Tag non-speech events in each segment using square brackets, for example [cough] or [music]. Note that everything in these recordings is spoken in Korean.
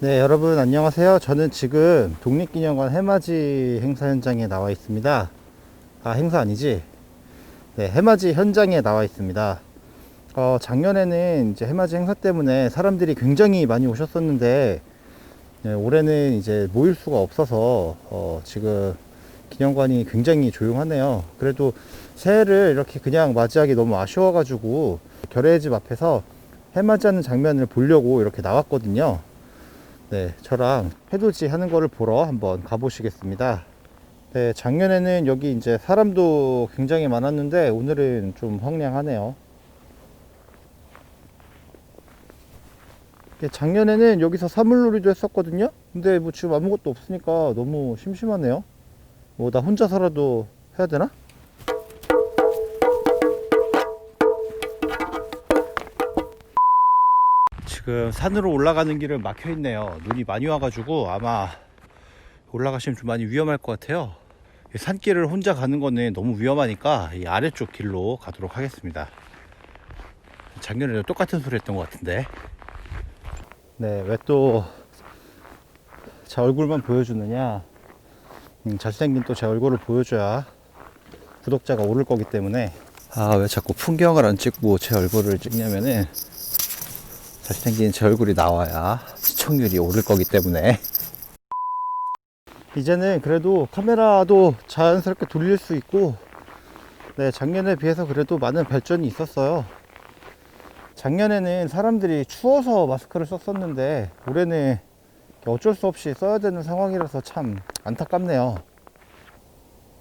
네, 여러분 안녕하세요. 저는 지금 독립기념관 해맞이 행사 현장에 나와 있습니다. 아, 행사 아니지? 네, 해맞이 현장에 나와 있습니다. 어, 작년에는 이제 해맞이 행사 때문에 사람들이 굉장히 많이 오셨었는데, 네, 올해는 이제 모일 수가 없어서, 어, 지금 기념관이 굉장히 조용하네요. 그래도 새해를 이렇게 그냥 맞이하기 너무 아쉬워가지고, 결의 집 앞에서 해맞이하는 장면을 보려고 이렇게 나왔거든요. 네, 저랑 해돋이 하는 거를 보러 한번 가보시겠습니다. 네, 작년에는 여기 이제 사람도 굉장히 많았는데 오늘은 좀 황량하네요. 네, 작년에는 여기서 사물놀이도 했었거든요. 근데 뭐 지금 아무것도 없으니까 너무 심심하네요. 뭐 나 혼자서라도 해야 되나? 지금 산으로 올라가는 길은 막혀 있네요. 눈이 많이 와가지고 아마 올라가시면 좀 많이 위험할 것 같아요. 이 산길을 혼자 가는 거는 너무 위험하니까 이 아래쪽 길로 가도록 하겠습니다. 작년에도 똑같은 소리 했던 것 같은데. 네, 왜 또 제 얼굴만 보여주느냐? 음, 잘생긴 또 제 얼굴을 보여줘야 구독자가 오를 거기 때문에. 아, 왜 자꾸 풍경을 안 찍고 제 얼굴을 찍냐면은 잘생긴 제 얼굴이 나와야 시청률이 오를 거기 때문에. 이제는 그래도 카메라도 자연스럽게 돌릴 수 있고 네 작년에 비해서 그래도 많은 발전이 있었어요. 작년에는 사람들이 추워서 마스크를 썼었는데 올해는 어쩔 수 없이 써야 되는 상황이라서 참 안타깝네요.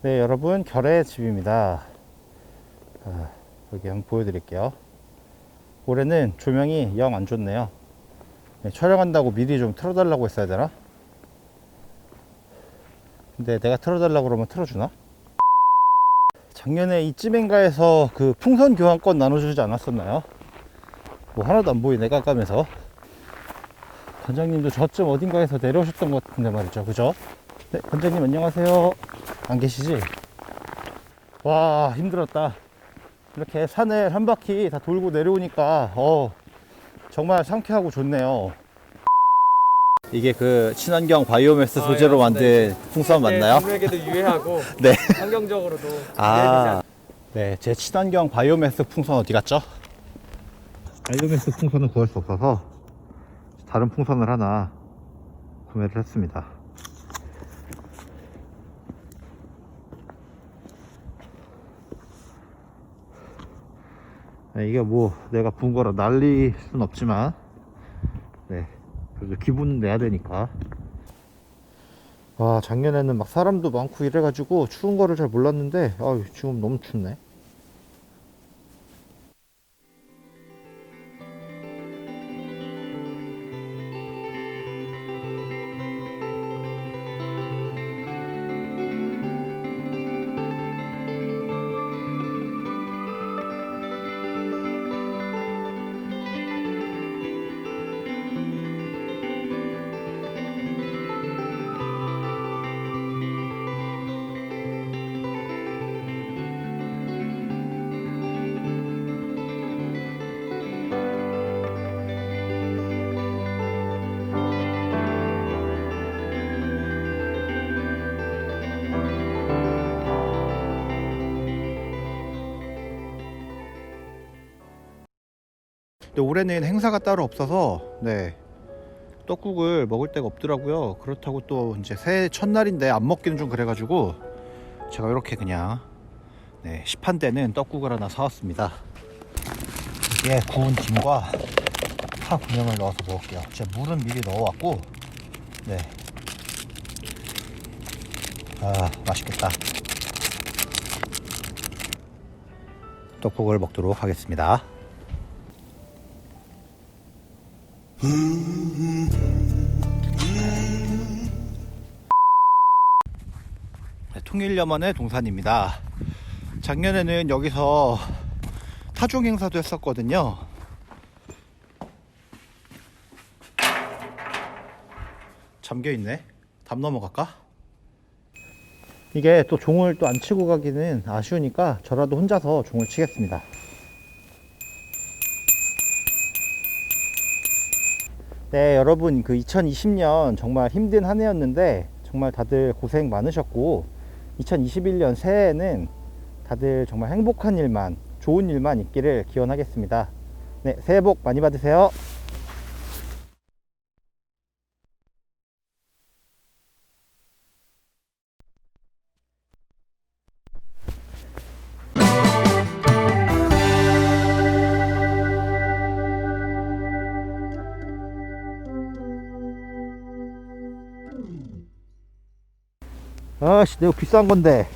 네 여러분 결의 집입니다. 아, 여기 한번 보여드릴게요 올해는 조명이 영 안 좋네요. 네, 촬영한다고 미리 좀 틀어달라고 했어야 되나? 근데 내가 틀어달라고 그러면 틀어주나? 작년에 이쯤인가에서 그 풍선 교환권 나눠주지 않았었나요? 뭐 하나도 안 보이네 깜깜해서 관장님도 저쯤 어딘가에서 내려오셨던 것 같은데 말이죠 그죠? 네 관장님 안녕하세요 안 계시지? 와 힘들었다 이렇게 산을 한 바퀴 다 돌고 내려오니까 어 정말 상쾌하고 좋네요. 이게 그 친환경 바이오매스 아, 소재로 예, 만든 풍선 맞나요? 국내에게도 유해하고 [laughs] 네. 환경적으로도 아, 네, 제 친환경 바이오매스 풍선 어디 갔죠? 바이오매스 풍선은 구할 수 없어서 다른 풍선을 하나 구매를 했습니다. 이게 뭐 내가 부은 거라 날릴 순 없지만 네 그래도 기분은 내야 되니까. 와 작년에는 막 사람도 많고 이래가지고 추운 거를 잘 몰랐는데 아 지금 너무 춥네 올해는 행사가 따로 없어서 네. 떡국을 먹을 데가 없더라고요. 그렇다고 또 이제 새해 첫날인데 안 먹기는 좀 그래가지고 제가 이렇게 그냥 네 시판되는 떡국을 하나 사왔습니다. 이게 구운 김과 파 분영을 넣어서 먹을게요. 제가 물은 미리 넣어왔고 네. 아, 맛있겠다. 떡국을 먹도록 하겠습니다. 네, 통일염원의 동산입니다. 작년에는 여기서 타종 행사도 했었거든요. 잠겨 있네. 담 넘어갈까? 이게 또 종을 또 안 치고 가기는 아쉬우니까 저라도 혼자서 종을 치겠습니다. 네, 여러분 그 2020년 정말 힘든 한 해였는데 정말 다들 고생 많으셨고 2021년 새해에는 다들 정말 행복한 일만 좋은 일만 있기를 기원하겠습니다. 네, 새해 복 많이 받으세요. 아씨, 내가 비싼 건데.